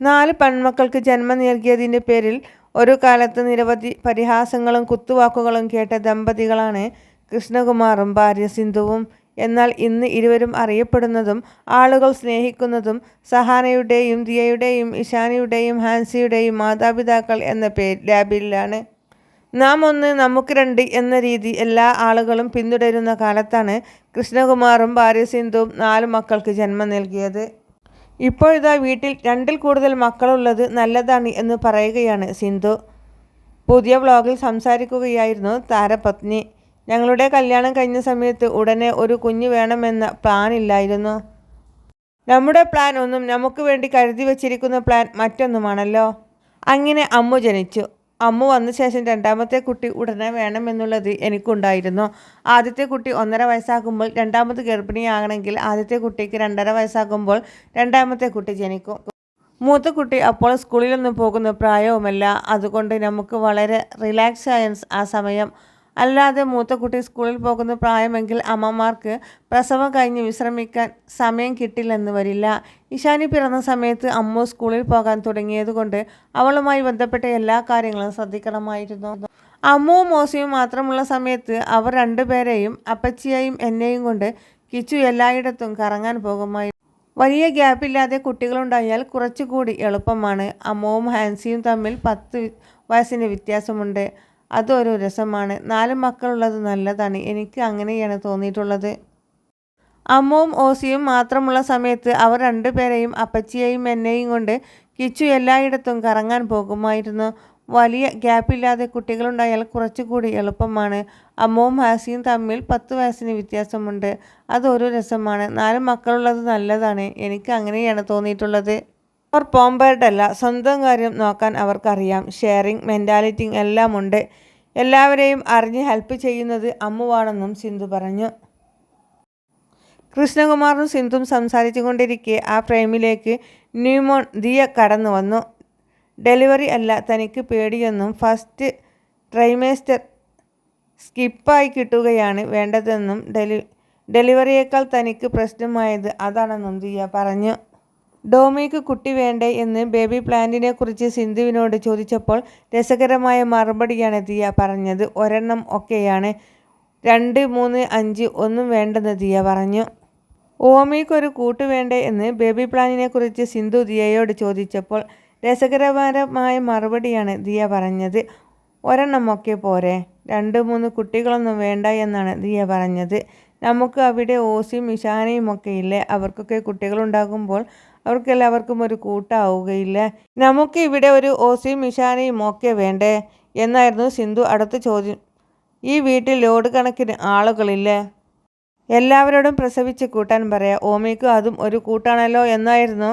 നാല് പെൺമക്കൾക്ക് ജന്മം നൽകിയതിന്റെ പേരിൽ ഒരു കാലത്ത് നിരവധി പരിഹാസങ്ങളും കുത്തുവാക്കുകളും കേട്ട ദമ്പതികളാണ് കൃഷ്ണകുമാറും ഭാര്യ സിന്ധുവും. എന്നാൽ ഇന്ന് ഇരുവരും അറിയപ്പെടുന്നതും ആളുകൾ സ്നേഹിക്കുന്നതും സഹാനയുടെയും ദിയയുടെയും ഇഷാനിയുടെയും ഹാൻസിയുടെയും മാതാപിതാക്കൾ എന്ന പേര് ലാബിലാണ് നാം ഒന്ന് നമുക്ക് രണ്ട് എന്ന രീതി എല്ലാ ആളുകളും പിന്തുടരുന്ന കാലത്താണ് കൃഷ്ണകുമാറും ഭാര്യ സിന്ധുവും നാല് മക്കൾക്ക് ജന്മം നൽകിയത്. ഇപ്പോഴിതാ വീട്ടിൽ രണ്ടിൽ കൂടുതൽ മക്കളുള്ളത് നല്ലതാണ് എന്ന് പറയുകയാണ് സിന്ധു. പുതിയ വ്ലോഗിൽ സംസാരിക്കുകയായിരുന്നു താരപത്നി. ഞങ്ങളുടെ കല്യാണം കഴിഞ്ഞ സമയത്ത് ഉടനെ ഒരു കുഞ്ഞ് വേണമെന്ന പ്ലാൻ ഇല്ലായിരുന്നു നമ്മുടെ പ്ലാൻ ഒന്നും നമുക്ക് വേണ്ടി കരുതി വച്ചിരിക്കുന്ന പ്ലാൻ മറ്റൊന്നുമാണല്ലോ. അങ്ങനെ അമ്മു ജനിച്ചു. അമ്മു വന്ന ശേഷം രണ്ടാമത്തെ കുട്ടി ഉടനെ വേണമെന്നുള്ളത് എനിക്കുണ്ടായിരുന്നു. ആദ്യത്തെ കുട്ടി ഒന്നര വയസ്സാകുമ്പോൾ രണ്ടാമത് ഗർഭിണിയാകണമെങ്കിൽ ആദ്യത്തെ കുട്ടിക്ക് രണ്ടര വയസ്സാകുമ്പോൾ രണ്ടാമത്തെ കുട്ടി ജനിക്കും. മൂത്ത കുട്ടി അപ്പോൾ സ്കൂളിലൊന്നും പോകുന്ന പ്രായവുമല്ല. അതുകൊണ്ട് നമുക്ക് വളരെ റിലാക്സ് ആയ ആ സമയം. അല്ലാതെ മൂത്ത കുട്ടി സ്കൂളിൽ പോകുന്ന പ്രായമെങ്കിൽ അമ്മമാർക്ക് പ്രസവം കഴിഞ്ഞ് വിശ്രമിക്കാൻ സമയം കിട്ടില്ലെന്ന് വരില്ല. ഇഷാനി പിറന്ന സമയത്ത് അമ്മ സ്കൂളിൽ പോകാൻ തുടങ്ങിയതുകൊണ്ട് അവളുമായി ബന്ധപ്പെട്ട എല്ലാ കാര്യങ്ങളും ശ്രദ്ധിക്കണമായിരുന്നു. അമ്മുവും മോസിയും മാത്രമുള്ള സമയത്ത് അവർ രണ്ടുപേരെയും അപ്പച്ചിയെയും എന്നെയും കൊണ്ട് കിച്ചു എല്ലായിടത്തും കറങ്ങാൻ പോകുമായിരുന്നു. വലിയ ഗ്യാപ്പില്ലാതെ കുട്ടികളുണ്ടായാൽ കുറച്ചുകൂടി എളുപ്പമാണ്. അമ്മവും ഹാൻസിയും തമ്മിൽ പത്ത് വയസ്സിന്റെ വ്യത്യാസമുണ്ട്. അത് ഒരു രസമാണ്. നാല് മക്കളുള്ളത് നല്ലതാണ്. എനിക്ക് അങ്ങനെയാണ് തോന്നിയിട്ടുള്ളത്. അമ്മുവും ഓസിയും മാത്രമുള്ള സമയത്ത് അവർ രണ്ടുപേരെയും അപ്പച്ചിയെയും എന്നെയും കൊണ്ട് കിച്ചു എല്ലായിടത്തും കറങ്ങാൻ പോകുമായിരുന്നു. വലിയ ഗ്യാപ്പില്ലാതെ കുട്ടികളുണ്ടായാൽ കുറച്ചുകൂടി എളുപ്പമാണ്. അമ്മവും ഹാസിയും തമ്മിൽ പത്ത് വയസ്സിന് വ്യത്യാസമുണ്ട്. അതൊരു രസമാണ്. നാല് മക്കളുള്ളത് നല്ലതാണ്. എനിക്ക് അങ്ങനെയാണ് തോന്നിയിട്ടുള്ളത്. അവർ. സ്വന്തം കാര്യം നോക്കാൻ അവർക്കറിയാം. ഷെയറിങ് എല്ലാം ഉണ്ട് എല്ലാവരെയും അറിഞ്ഞ് ഹെൽപ്പ് ചെയ്യുന്നത് അമ്മുവാണെന്നും സിന്ധു പറഞ്ഞു. കൃഷ്ണകുമാറും സിന്ധുവും സംസാരിച്ചുകൊണ്ടിരിക്കെ ആ ഫ്രെയിമിലേക്ക് ന്യൂമോൺ ദിയ കടന്നു വന്നു. ഡെലിവറി അല്ല തനിക്ക് പേടിയെന്നും ഫസ്റ്റ് ട്രൈമേസ്റ്റർ സ്കിപ്പായി കിട്ടുകയാണ് വേണ്ടതെന്നും ഡെലി ഡെലിവറിയേക്കാൾ തനിക്ക് പ്രശ്നമായത് അതാണെന്നും ദിയ പറഞ്ഞു. ഡോമിക്ക് കുട്ടി വേണ്ടേ എന്ന് ബേബി പ്ലാന്റിനെ പ്ലാനിനെക്കുറിച്ച് സിന്ധുവിനോട് ചോദിച്ചപ്പോൾ രസകരമായ മറുപടിയാണ് ദിയ പറഞ്ഞത്. ഒരെണ്ണം ഒക്കെയാണ് രണ്ട് മൂന്ന് അഞ്ച് ഒന്നും വേണ്ടെന്ന് ദിയ പറഞ്ഞു. ഓമിക്കൊരു കൂട്ട് വേണ്ടേ എന്ന് ബേബി പ്ലാനിനെ കുറിച്ച് സിന്ധു ദിയയോട് ചോദിച്ചപ്പോൾ രസകരപരമായ മറുപടിയാണ് ദിയ പറഞ്ഞത്. ഒരെണ്ണം ഓക്കെ പോരെ. രണ്ട് മൂന്ന് കുട്ടികളൊന്നും വേണ്ട എന്നാണ് ദിയ പറഞ്ഞത്. നമുക്ക് അവിടെ ഓസിയും ഇഷാനയും ഒക്കെ ഇല്ലേ അവർക്കൊക്കെ കുട്ടികളുണ്ടാകുമ്പോൾ അവർക്കെല്ലാവർക്കും ഒരു കൂട്ടാവുകയില്ല നമുക്ക് ഇവിടെ ഒരു ഓസിയും മിഷാനയും ഒക്കെ വേണ്ടേ എന്നായിരുന്നു സിന്ധു അടുത്ത ചോദ്യം. ഈ വീട്ടിൽ ലോഡ് കണക്കിന് ആളുകളില്ലേ. എല്ലാവരോടും പ്രസവിച്ച് കൂട്ടാൻ പറയാം. ഓമിക്കും അതും ഒരു കൂട്ടാണല്ലോ എന്നായിരുന്നു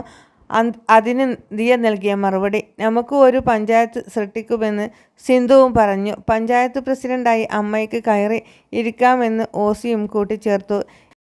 അതിന് ദിയ നൽകിയ മറുപടി. നമുക്ക് ഒരു പഞ്ചായത്ത് സൃഷ്ടിക്കുമെന്ന് സിന്ധുവും പറഞ്ഞു. പഞ്ചായത്ത് പ്രസിഡന്റായി അമ്മയ്ക്ക് കയറി ഇരിക്കാമെന്ന് ഓസിയും കൂട്ടിച്ചേർത്തു.